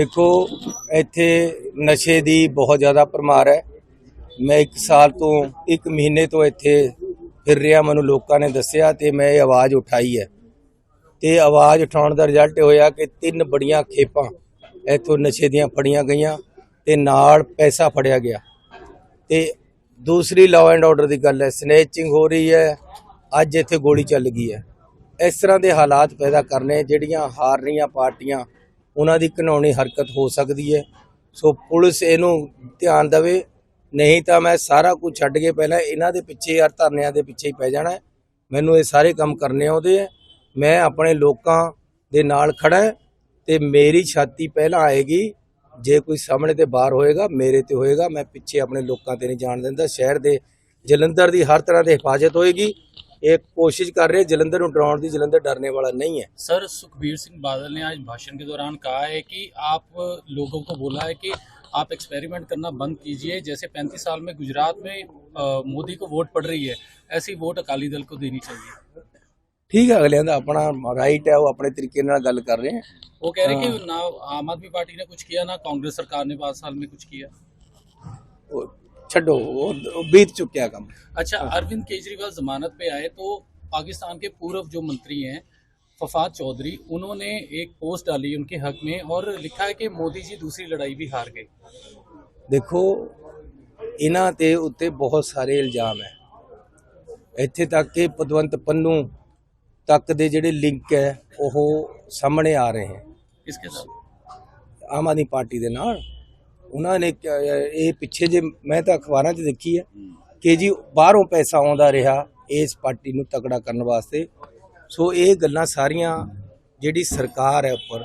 ਦੇਖੋ, ਇੱਥੇ ਨਸ਼ੇ ਦੀ ਬਹੁਤ ਜ਼ਿਆਦਾ ਪਰਮਾਰ ਹੈ। ਮੈਂ ਇੱਕ ਸਾਲ ਤੋਂ, ਇੱਕ ਮਹੀਨੇ ਤੋਂ ਇੱਥੇ ਫਿਰ ਰਿਹਾ, ਮੈਨੂੰ ਲੋਕਾਂ ਨੇ ਦੱਸਿਆ ਤੇ ਮੈਂ ਇਹ ਆਵਾਜ਼ ਉਠਾਈ ਹੈ। ਤੇ ਆਵਾਜ਼ ਉਠਾਉਣ ਦਾ ਰਿਜ਼ਲਟ ਇਹ ਹੋਇਆ ਕਿ ਤਿੰਨ ਬੜੀਆਂ ਖੇਪਾਂ ਇੱਥੋਂ ਨਸ਼ੇ ਦੀਆਂ ਫੜੀਆਂ ਗਈਆਂ ਤੇ ਨਾਲ ਪੈਸਾ ਫੜਿਆ ਗਿਆ। ਤੇ ਦੂਸਰੀ ਲਾਅ ਐਂਡ ਆਰਡਰ ਦੀ ਗੱਲ ਹੈ ਸਨੇਚਿੰਗ ਹੋ ਰਹੀ ਹੈ, ਅੱਜ ਇੱਥੇ ਗੋਲੀ ਚੱਲ ਗਈ ਹੈ। ਇਸ ਤਰ੍ਹਾਂ ਦੇ ਹਾਲਾਤ ਪੈਦਾ ਕਰਨੇ, ਜਿਹੜੀਆਂ ਹਾਰ ਰਹੀਆਂ ਪਾਰਟੀਆਂ ਉਹਨਾਂ ਦੀ ਘਿਨਾਉਣੀ ਹਰਕਤ ਹੋ ਸਕਦੀ ਹੈ। ਸੋ ਪੁਲਿਸ ਇਹਨੂੰ ਧਿਆਨ ਦੇਵੇ। ਨਹੀਂ ਤਾਂ ਮੈਂ ਸਾਰਾ ਕੁਝ ਛੱਡ ਕੇ ਪਹਿਲਾਂ ਇਹਨਾਂ ਦੇ ਪਿੱਛੇ ਯਾਰ ਧਰਨਿਆਂ ਦੇ ਪਿੱਛੇ ਹੀ ਪੈ ਜਾਣਾ। ਮੈਨੂੰ ਇਹ ਸਾਰੇ ਕੰਮ ਕਰਨੇ ਆਉਂਦੇ ਹੈ ਮੈਂ ਆਪਣੇ ਲੋਕਾਂ ਦੇ ਨਾਲ ਖੜਾ ਹੈ ਤੇ ਮੇਰੀ ਛਾਤੀ ਪਹਿਲਾਂ ਆਏਗੀ। ਜੇ ਕੋਈ ਸਾਹਮਣੇ ਤੇ ਬਾਹਰ ਹੋਏਗਾ, ਮੇਰੇ ਤੇ ਹੋਏਗਾ। ਮੈਂ ਪਿੱਛੇ ਆਪਣੇ ਲੋਕਾਂ ਤੇ ਨਹੀਂ ਜਾਣ ਦਿੰਦਾ। ਸ਼ਹਿਰ ਦੇ ਜਲੰਧਰ ਦੀ ਹਰ ਤਰ੍ਹਾਂ ਦੀ ਹਿਫਾਜ਼ਤ ਹੋਏਗੀ। ਇਹ ਕੋਸ਼ਿਸ਼ ਕਰ ਰਹੇ ਜਲੰਧਰ ਨੂੰ ਡਰਾਉਣ ਦੀ ਜਲੰਧਰ ਡਰਨੇ ਵਾਲਾ ਨਹੀਂ ਹੈ सर सुखबीर सिंह बादल ने आज भाषण के दौरान कहा है कि आप लोगों को बोला है कि आप एक्सपेरिमेंट करना बंद कीजिए जैसे 35 साल में गुजरात में अ, मोदी को वोट पड़ रही है ऐसी वोट अकाली दल को देनी चाहिए ਠੀਕ ਹੈ ਅਗਲਿਆਂ ਦਾ ਆਪਣਾ ਰਾਈਟ ਹੈ ਉਹ ਆਪਣੇ ਤਰੀਕੇ ਨਾਲ ਗੱਲ ਕਰ ਰਹੇ ਹੈ वो कह रहे कि ना आम आदमी पार्टी ने कुछ किया ना कांग्रेस सरकार ने पाँच साल में कुछ किया ਉਹ ਛੱਡੋ ਉਹ ਉਹ ਬੀਤ ਚੁੱਕਿਆ ਕੰਮ अच्छा अरविंद केजरीवाल जमानत पे आए तो पाकिस्तान के पूर्व जो मंत्री हैं फफाद चौधरी उन्होंने एक पोस्ट डाली उनके हक में और लिखा है कि मोदी जी दूसरी लड़ाई भी हार गए ਦੇਖੋ ਇਹਨਾਂ ਤੇ ਉੱਤੇ ਬਹੁਤ ਸਾਰੇ ਇਲਜ਼ਾਮ ਹੈ ਇੱਥੇ ਤੱਕ ਕਿ ਪਦਵੰਤ ਪੰਨੂ ਤੱਕ ਦੇ ਜਿਹੜੇ ਲਿੰਕ ਹੈ ਉਹ ਸਾਹਮਣੇ ਆ ਰਹੇ ਹਨ किसके साथ ਆਮ ਆਦਮੀ ਪਾਰਟੀ ਦੇ ਨਾਲ ਉਹਨਾਂ ਨੇ ਕ- ਇਹ ਪਿੱਛੇ ਜੇ ਮੈਂ ਤਾਂ ਅਖਬਾਰਾਂ 'ਚ ਦੇਖੀ ਹੈ ਕਿ ਜੀ ਬਾਹਰੋਂ ਪੈਸਾ ਆਉਂਦਾ ਰਿਹਾ ਇਸ ਪਾਰਟੀ ਨੂੰ ਤਕੜਾ ਕਰਨ ਵਾਸਤੇ ਸੋ ਇਹ ਗੱਲਾਂ ਸਾਰੀਆਂ ਜਿਹੜੀ ਸਰਕਾਰ ਹੈ ਉੱਪਰ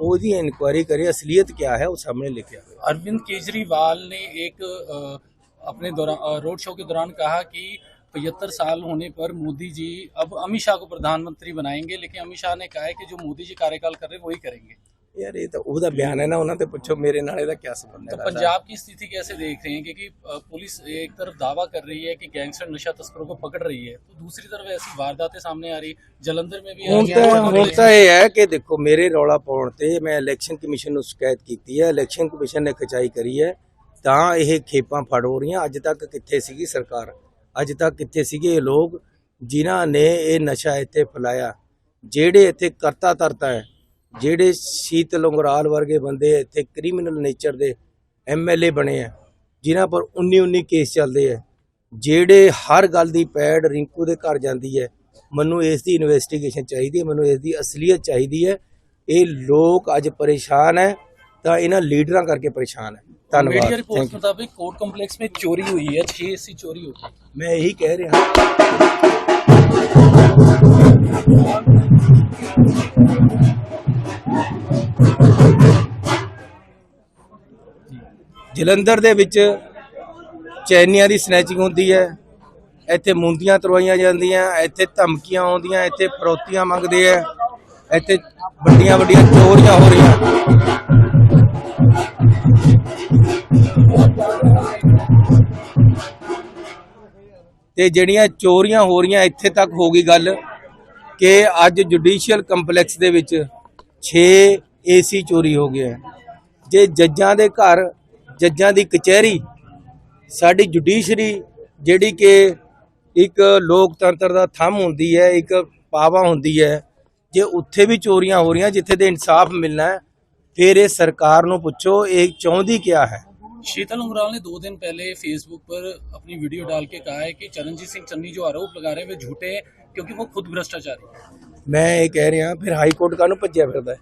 ਉਹਦੀ ਇਨਕੁਆਇਰੀ ਕਰੇ ਅਸਲੀਅਤ ਕਿਆ ਹੈ ਉਹ ਸਾਹਮਣੇ ਲੈ ਕੇ ਆਵੇ अरविंद केजरीवाल ने एक अ, अपने दौरान रोड शो के दौरान कहा कि पचहत्तर साल होने पर मोदी जी अब अमित शाह को प्रधानमंत्री बनाएंगे लेकिन अमित शाह ने कहा है कि जो मोदी जी कार्यकाल कर रहे हैं वही करेंगे ਯਾਰ ਇਹ ਤਾਂ ਉਹਦਾ ਬਿਆਨ ਹੈ ਨਾ ਉਹਨਾਂ ਤੇ ਪੁੱਛੋ ਮੇਰੇ ਨਾਲ ਇਹਦਾ ਕੀ ਸੰਬੰਧ तो ਹੈ पंजाब की स्थिति कैसे देख रहे हैं क्योंकि अ, पुलिस एक तरफ दावा कर रही है कि गैंगस्टर नशा तस्करों को पकड़ रही है तो दूसरी तरफ ऐसी वारदातें सामने आ रही जलंधर में भी ਹੁਣ आ ਤਾਂ रही ਹੁਣ ਤਾਂ ਇਹ ਹੈ ਕਿ ਦੇਖੋ ਮੇਰੇ ਰੌਲਾ ਪਾਉਣ ਤੇ ਮੈਂ ਇਲੈਕਸ਼ਨ ਕਮਿਸ਼ਨ ਨੂੰ ਸ਼ਿਕਾਇਤ ਕੀਤੀ ਹੈ ਇਲੈਕਸ਼ਨ ਕਮਿਸ਼ਨ ਨੇ ਖਚਾਈ ਕਰੀ ਹੈ ਤਾਂ ਇਹ ਖੇਪਾਂ ਫੜ ਹੋ ਰਹੀਆਂ ਅੱਜ ਤੱਕ ਕਿੱਥੇ ਸੀਗੀ ਸਰਕਾਰ ਅੱਜ ਤੱਕ ਕਿੱਥੇ ਸੀਗੇ ਇਹ ਲੋਕ ਜਿਨ੍ਹਾਂ ਨੇ ਇਹ ਨਸ਼ਾ ਇੱਥੇ ਫੈਲਾਇਆ ਜਿਹੜੇ ਇੱਥੇ ਕਰਤਾ ਧਰਤਾ ਹੈ ਜਿਹੜੇ ਸੀਤ ਲੰਗਰਾਲ ਵਰਗੇ ਬੰਦੇ ਇੱਥੇ ਕ੍ਰਿਮੀਨਲ ਨੇਚਰ ਦੇ ਐਮਐਲਏ ਬਣੇ ਆ ਜਿਨ੍ਹਾਂ ਪਰ 19-19 ਕੇਸ ਚੱਲਦੇ ਆ। ਜਿਹੜੇ ਹਰ ਗੱਲ ਦੀ ਪੈੜ ਰਿੰਕੂ ਦੇ ਘਰ ਜਾਂਦੀ ਹੈ ਮੈਨੂੰ ਇਸ ਦੀ ਇਨਵੈਸਟੀਗੇਸ਼ਨ ਚਾਹੀਦੀ ਹੈ ਮੈਨੂੰ ਇਸ ਦੀ ਅਸਲੀਅਤ ਚਾਹੀਦੀ ਹੈ ਇਹ ਲੋਕ ਅੱਜ ਪਰੇਸ਼ਾਨ ਹੈ ਤਾਂ ਇਹਨਾਂ ਲੀਡਰਾਂ ਕਰਕੇ ਪਰੇਸ਼ਾਨ ਹੈ ਧੰਨਵਾਦ। ਮੀਡੀਆ ਰਿਪੋਰਟ ਮੁਤਾਬਕ ਕੋਰਟ ਕੰਪਲੈਕਸ ਵਿੱਚ ਚੋਰੀ ਹੋਈ ਹੈ 6 ਏਸੀ ਚੋਰੀ ਹੋ ਮੈਂ ਇਹੀ ਕਹਿ ਰਿਹਾ। ਹਾਂ ਜਲੰਧਰ ਦੇ ਵਿੱਚ ਚੈਨੀਆਂ ਦੀ ਸਨੈਚਿੰਗ ਹੁੰਦੀ ਹੈ ਇੱਥੇ ਮੁੰਦੀਆਂ ਤਰਵਾਈਆਂ ਜਾਂਦੀਆਂ, ਇੱਥੇ ਧਮਕੀਆਂ ਆਉਂਦੀਆਂ, ਇੱਥੇ ਫਰੋਤੀਆਂ ਮੰਗਦੇ ਆ, ਇੱਥੇ ਵੱਡੀਆਂ ਵੱਡੀਆਂ ਚੋਰੀਆਂ ਹੋ ਰਹੀਆਂ ਤੇ ਜਿਹੜੀਆਂ ਚੋਰੀਆਂ ਹੋ ਰਹੀਆਂ, ਇੱਥੇ ਤੱਕ ਹੋ ਗਈ ਗੱਲ ਕਿ ਅੱਜ ਜੁਡੀਸ਼ੀਅਲ ਕੰਪਲੈਕਸ ਦੇ ਵਿੱਚ 6 ਏਸੀ ਚੋਰੀ ਹੋ ਗਏ ਹੈ। ਜੇ ਜੱਜਾਂ ਦੇ ਘਰ ਜੱਜਾਂ ਦੀ ਕਚਹਿਰੀ ਸਾਡੀ ਜੁਡੀਸ਼ਰੀ ਜਿਹੜੀ ਕਿ ਇੱਕ ਲੋਕਤੰਤਰ ਦਾ ਥੰਮ ਹੁੰਦੀ ਹੈ ਇੱਕ ਪਾਵਾ ਹੁੰਦੀ ਹੈ ਜੇ ਉੱਥੇ ਵੀ ਚੋਰੀਆਂ ਹੋ ਰਹੀਆਂ ਜਿੱਥੇ ਤੇ ਇਨਸਾਫ ਮਿਲਣਾ ਹੈ ਫਿਰ ਇਹ ਸਰਕਾਰ ਨੂੰ ਪੁੱਛੋ ਇਹ ਚਾਹੁੰਦੀ ਕਿਆ ਹੈ शीतल उंगराल ने दो दिन पहले फेसबुक पर अपनी वीडियो डाल के कहा है कि चरणजीत सिंह चन्नी जो आरोप लगा रहे हैं वे झूठे हैं क्योंकि वो खुद भ्रष्टाचारी हैं ਮੈਂ ਇਹ ਕਹਿ ਰਿਹਾ ਫਿਰ ਹਾਈ ਕੋਰਟ ਕਾਹਨੂੰ ਭੱਜਿਆ ਫਿਰਦਾ ਹੈ?